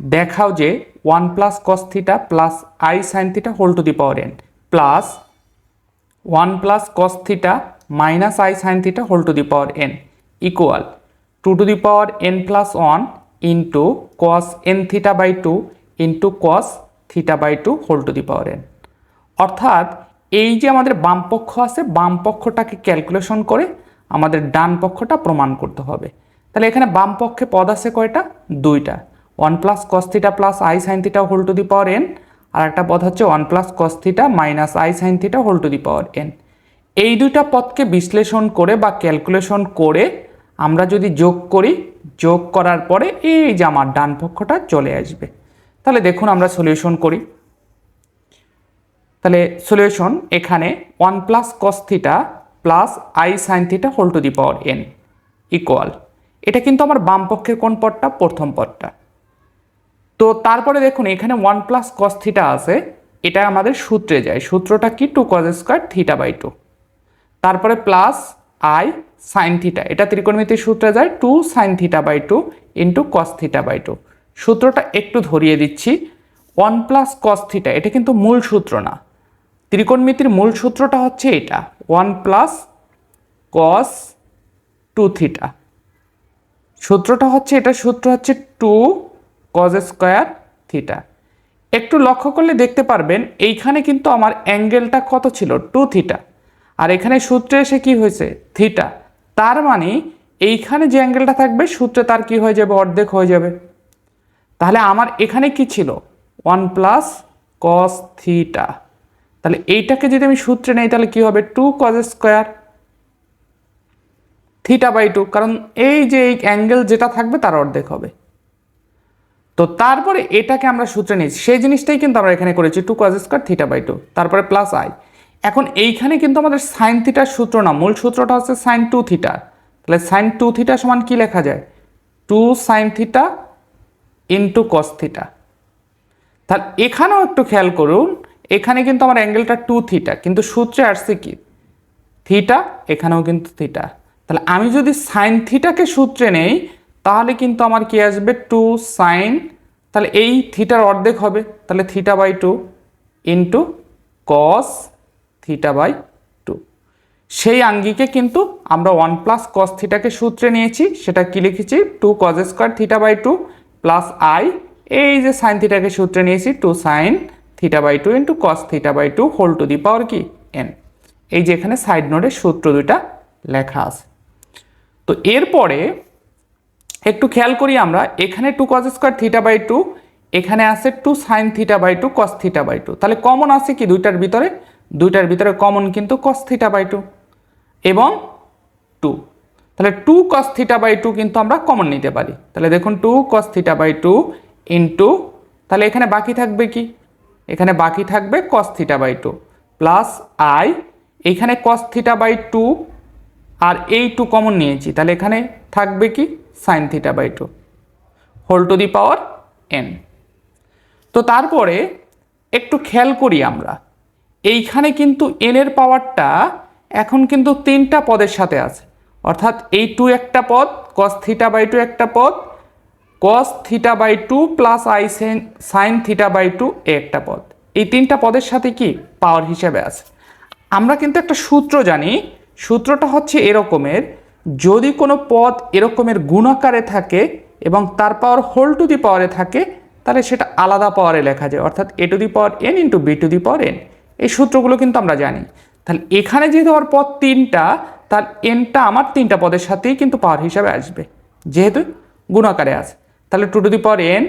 দেখাও যে one plus cos theta plus I sine theta whole to the power N plus one plus cos theta minus I sine theta whole to the power N equal to two the power N plus one into cos N theta by two into cos theta by two whole to the power N অর্থাৎ এই যে আমাদের বাম পক্ষ আছে, বাম পক্ষটাকে calculation করে আমাদের ডান পক্ষটা প্রমাণ করতে হবে। তাহলে এখানে বাম পক্ষে পদ আছে কয়টা? দুইটা। One plus cos theta plus I sine theta whole to the power N আর একটা পদ হচ্ছে one plus cos theta minus I sine theta whole to the power N এই দুইটা পদকে বিশ্লেষণ করে বা ক্যালকুলেশন করে আমরা যদি যোগ করি, যোগ করার পরে এই যে আমার ডান পক্ষটা চলে আসবে। তাহলে দেখুন আমরা সলিউশন করি। তাহলে সলিউশন এখানে one plus cos theta plus I sine theta whole to the power N equal এটা কিন্তু আমার বাম পক্ষের কোন পদটা? প্রথম পদটা। তো তারপরে দেখুন, এখানে ওয়ান প্লাস কস থিটা আছে। এটা আমাদের সূত্রে যায়। সূত্রটা কি? Two cos square theta by two তারপরে প্লাস আই সাইন থিটা এটা ত্রিকোণমিতির সূত্রে যায়। Two sine theta by two into cos theta by two সূত্রটা একটু ধরিয়ে দিচ্ছি। ওয়ান প্লাস কস থিটা এটা কিন্তু মূল সূত্র না। ত্রিকোণমিতির মূল সূত্রটা হচ্ছে এটা। One plus cos two theta সূত্রটা হচ্ছে, এটা সূত্র হচ্ছে টু কজ স্কোয়ার থিটা একটু লক্ষ্য করলে দেখতে পারবেন, এইখানে কিন্তু আমার অ্যাঙ্গেলটা কত ছিল? টু থিটা আর এখানে সূত্রে এসে কি হয়েছে? থিটা তার মানে এইখানে যে অ্যাঙ্গেলটা থাকবে, সূত্রে তার কি হয়ে যাবে? অর্ধেক হয়ে যাবে। তাহলে আমার এখানে কি ছিল? ওয়ান প্লাস কস থিটা তাহলে এইটাকে যদি আমি সূত্রে নেই, তাহলে কি হবে? Two cos square theta by two কারণ এই যে এই অ্যাঙ্গেল যেটা থাকবে, তার অর্ধেক হবে। তো তারপরে এটাকে আমরা সূত্রে নিয়েছি। সেই জিনিসটাই কিন্তু আমরা এখানে করেছি two cos square theta by two তারপরে প্লাস আই এখন এইখানে কিন্তু আমাদের সাইন থিটার সূত্র না, মূল সূত্রটা হচ্ছে সাইন টু থিটা তাহলে সাইন টু থিটা সমান কি লেখা যায়? Two sine theta into cos theta তাহলে এখানেও একটু খেয়াল করুন, এখানে কিন্তু আমার অ্যাঙ্গেলটা টু থিটা কিন্তু সূত্রে আসছে কি? থিটা এখানেও কিন্তু থিটা তাহলে আমি যদি সাইন থিটাকে সূত্রে নেই তাহলে কিন্তু আমার কি আসবে? টু সাইন তাহলে এই থিটার অর্ধেক হবে। তাহলে theta by two into cos theta by two সেই আঙ্গিকে কিন্তু আমরা ওয়ান প্লাস কস থিটাকে সূত্রে নিয়েছি। সেটা কি লিখেছি? Two cos square theta by two plus I এই যে সাইন থিটাকে সূত্রে নিয়েছি two sine theta by two into cos theta by two whole to the power কি? এন এই যে এখানে সাইড নোটের সূত্র দুইটা লেখা আছে। তো এরপরে একটু খেয়াল করি আমরা, এখানে two cos square theta by two এখানে আছে two sine theta by two cos theta by two তাহলে কমন আছে কি দুইটার ভিতরে? দুইটার ভিতরে কমন কিন্তু কস থিটা বাই টু এবং টু তাহলে two cos theta by two কিন্তু আমরা কমন নিতে পারি। তাহলে দেখুন two cos theta by two into তাহলে এখানে বাকি থাকবে কি? এখানে বাকি থাকবে cos theta by two plus I এখানে কস থিটা বাই টু আর এই টু কমন নিয়েছি। তাহলে এখানে থাকবে কি? Sine theta by two whole to the power N তো তারপরে একটু খেয়াল করি আমরা। এইখানে কিন্তু এনের পাওয়ারটা এখন কিন্তু তিনটা পদের সাথে আছে। অর্থাৎ এই টু একটা পদ কস থিটা বাই টু একটা পদ cos theta by two plus I sine theta by two এ একটা পদ। এই তিনটা পদের সাথে কি? পাওয়ার হিসেবে আছে। আমরা কিন্তু একটা সূত্র জানি সূত্রটা হচ্ছে এরকমের, যদি কোনো পদ এরকমের গুণাকারে থাকে এবং তার পাওয়ার হোল টু দি পাওয়ারে থাকে, তাহলে সেটা আলাদা পাওয়ারে লেখা যায়, অর্থাৎ A to the power N into B to the power N এই সূত্রগুলো কিন্তু আমরা জানি। তাহলে এখানে যেহেতু আমার পদ তিনটা, তার এনটা আমার তিনটা পদের সাথেই কিন্তু পাওয়ার হিসাবে আসবে, যেহেতু গুণাকারে আছে। তাহলে two to the power N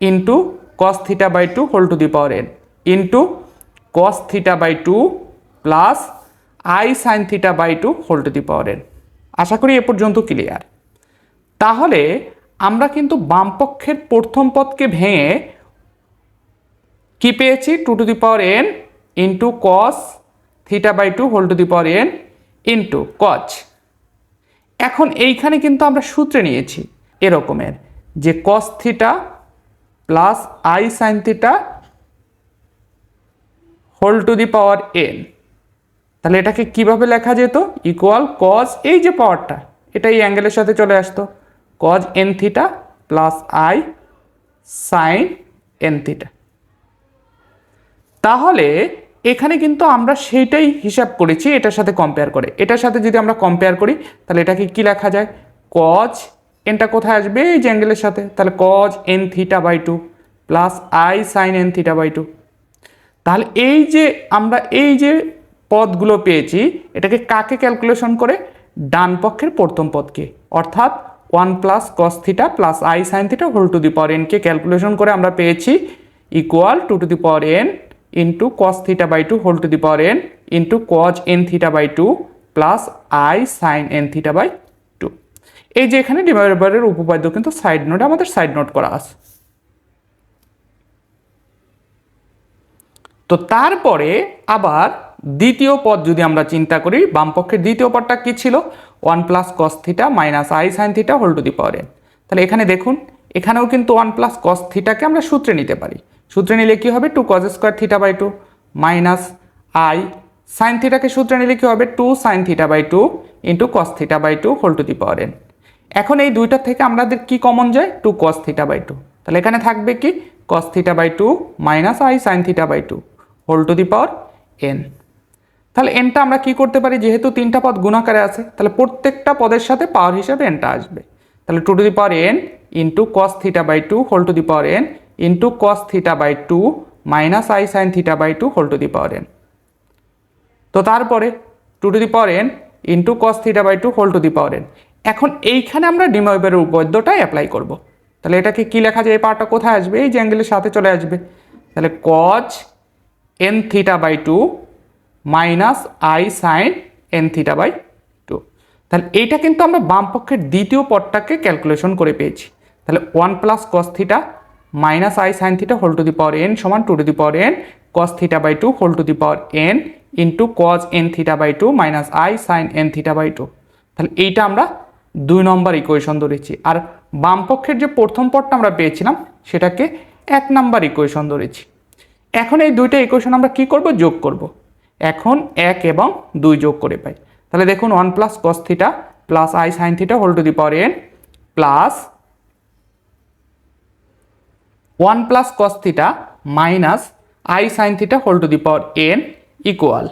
into cos theta by two whole to the power N into cos theta by two plus I sine theta by two whole to the power N আশা করি এ পর্যন্ত clear তাহলে আমরা কিন্তু বামপক্ষের প্রথম পদকে ভেঙে কি পেয়েছি? Two to the power N into cos theta by two whole to the power N into cos এখন এইখানে কিন্তু আমরা সূত্রে নিয়েছি এরকমের যে cos theta plus I sine theta whole to the power N তাহলে এটাকে কীভাবে লেখা যেত? ইকুয়াল কজ এই যে পাওয়ারটা এটা এই অ্যাঙ্গেলের সাথে চলে আসতো। Cos N theta plus I sine N theta তাহলে এখানে কিন্তু আমরা সেইটাই হিসাব করেছি, এটার সাথে কম্পেয়ার করে। এটার সাথে যদি আমরা কম্পেয়ার করি, তাহলে এটাকে কি লেখা যায়? কজ এনটা কোথায় আসবে? এই যে অ্যাঙ্গেলের সাথে। তাহলে cos N theta by two plus I sine N theta by two তাহলে এই যে আমরা, এই যে পদগুলো পেয়েছি, এটাকে কাকে ক্যালকুলেশন করে? ডান পক্ষের প্রথম পদকে। অর্থাৎ one plus cos theta plus i sine theta whole to the power NK calculation করে আমরা পেয়েছি equal to two the power n into cos theta by two whole to the power n into cos n theta by two plus i sine n theta by two এই যে এখানে ডিভাইডারের উপপাদ্য কিন্তু side নোটে আমাদের সাইড নোট করা আছে। তো তারপরে আবার দ্বিতীয় পদ যদি আমরা চিন্তা করি, বামপক্ষের দ্বিতীয় পদটা কি ছিল? One plus cos theta minus I sine theta whole to the power N তাহলে এখানে দেখুন, এখানেও কিন্তু ওয়ান প্লাস কস থিটাকে আমরা সূত্রে নিতে পারি। সূত্রে নিলে কি হবে? Two cos square theta by two minus I sine থিটাকে সূত্রে নিলে কি হবে? Two sine theta by two into cos theta by two whole to the power N এখন এই দুইটার থেকে আমাদের কি কমন যায়? Two cos theta by two. তাহলে এখানে থাকবে কি? Cos theta by two minus I sine theta by two whole to the power N তাহলে এনটা আমরা কি করতে পারি? যেহেতু তিনটা পদ গুণাকারে আছে, তাহলে প্রত্যেকটা পদের সাথে পাওয়ার হিসাবে এনটা আসবে। তাহলে two to the power N into cos theta by two whole to the power N into cos theta by two minus I sine theta by two whole to the power N তো তারপরে two to the power N into cos theta by two whole to the power N এখন এইখানে আমরা ডিমোয়েবের উপপাদ্যটাই apply করব। তাহলে এটাকে কি লেখা যায়? এই পার্টটা কোথায় আসবে? এই যে অ্যাঙ্গেলের সাথে চলে আসবে। তাহলে cos N theta by two minus I sine N theta by two. তাহলে এইটা কিন্তু আমরা বাম পক্ষের দ্বিতীয় পদটাকে ক্যালকুলেশন করে পেয়েছি। তাহলে one plus cos theta minus I sine theta whole to the power N সমান two to the power N cos theta by two whole to the power N into cos N theta by two minus I sine N theta by two. তাহলে এইটা আমরা দুই নম্বর equation ধরেছি। আর বাম পক্ষের যে প্রথম পদটা আমরা পেয়েছিলাম, সেটাকে এক নাম্বার ইকুয়েশন ধরেছি। এখন এই দুইটা ইকুয়েশন আমরা কি করব? যোগ করব। এখন এক এবং দুই যোগ করে পাই। তাহলে দেখুন one plus cos theta plus I sine theta whole to the power N plus one plus cos theta minus I sine theta whole to the power N equal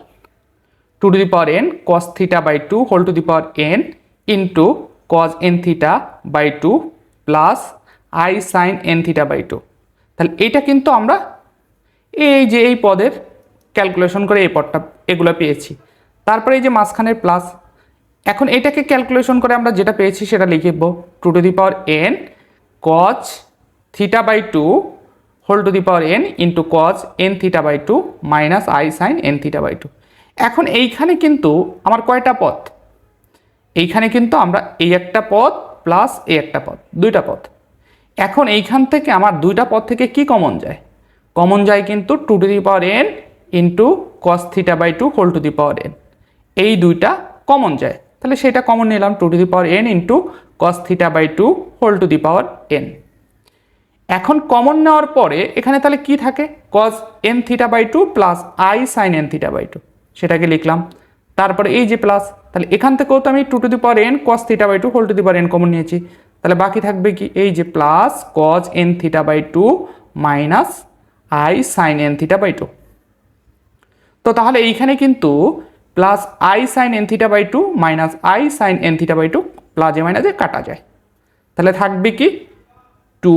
to two the power N cos theta by two whole to the power N into cos N theta by two plus I sine N theta by two তাহলে এইটা কিন্তু আমরা এই যে এই পদের calculation করে এই পদটা এগুলো পেয়েছি। তারপরে এই যে মাঝখানের প্লাস এখন এটাকে ক্যালকুলেশন করে আমরা যেটা পেয়েছি সেটা লিখব two to the power N cos theta by two whole to the power N into cos N theta by two minus I sine N theta by two এখন এইখানে কিন্তু আমার কয়টা পথ এইখানে কিন্তু আমরা এই একটা পথ প্লাস এই একটা পথ দুইটা পথ এখন এইখান থেকে আমার দুইটা পদ থেকে কি কমন যায়? কমন যায় কিন্তু two to the power N into cos theta by two whole to the power N এই দুইটা কমন যায়। তাহলে সেটা কমন নিলাম two to the power N into cos theta by two whole to the power N এখন common নেওয়ার পরে এখানে তাহলে কি থাকে? Cos N theta by two plus I sine N theta by two সেটাকে লিখলাম। তারপরে এই যে প্লাস তাহলে এখান থেকেও তো আমি two to the power N cos theta by two whole to the power N common নিয়েছি। তাহলে বাকি থাকবে কি? এই যে plus cos N theta by two minus I sine N theta by two তো তাহলে এইখানে কিন্তু plus I sine N theta by two minus I sine N theta by two প্লাসে মাইনাসে কাটা যায়। তাহলে থাকবে কি টু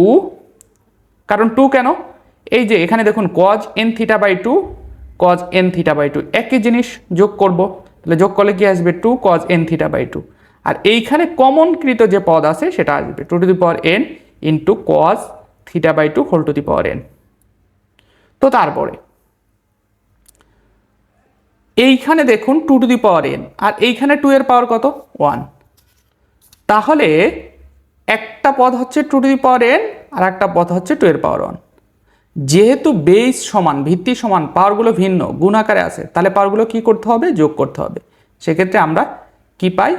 কারণ টু কেন? এই যে এখানে দেখুন cos N theta by two cos N theta by two একই জিনিস যোগ করব। তাহলে যোগ করলে কি আসবে? Two cos N theta by two আর এইখানে কমনকৃত যে পদ আছে সেটা আসবে। Two to the power N into cos theta by two whole to the power N তো তারপরে এইখানে দেখুন two to the power N আর এইখানে টু এর পাওয়ার কত? ওয়ান তাহলে একটা পদ হচ্ছে two to the power N আর একটা পদ হচ্ছে টু এর পাওয়ার ওয়ান যেহেতু বেস সমান, ভিত্তি সমান পাওয়ারগুলো ভিন্ন গুণাকারে আছে, তাহলে পাওয়ারগুলো কি করতে হবে? যোগ করতে হবে। সেক্ষেত্রে আমরা কি পাই?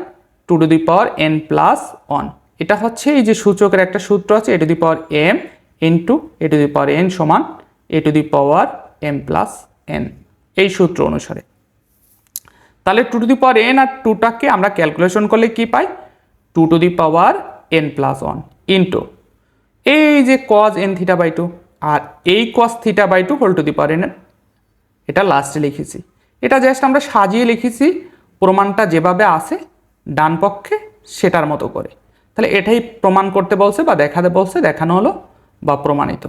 Two to the power n plus one এটা হচ্ছে এই যে সূচকের একটা সূত্র আছে a to the power m into a to the power n সমান a to the power m plus n এই সূত্র অনুসারে। তাহলে two to the power n আর টুটাকে আমরা ক্যালকুলেশন করলে কি পাই? Two to the power n plus one into এই যে cos n theta by two আর এই cos theta by two whole to the power n এটা লাস্টে লিখেছি। এটা জাস্ট আমরা সাজিয়ে লিখেছি, প্রমাণটা যেভাবে আসে ডান পক্ষে সেটার মতো করে। তাহলে এটাই প্রমাণ করতে বলছে বা দেখাতে বলছে, দেখানো হলো বা প্রমাণিত।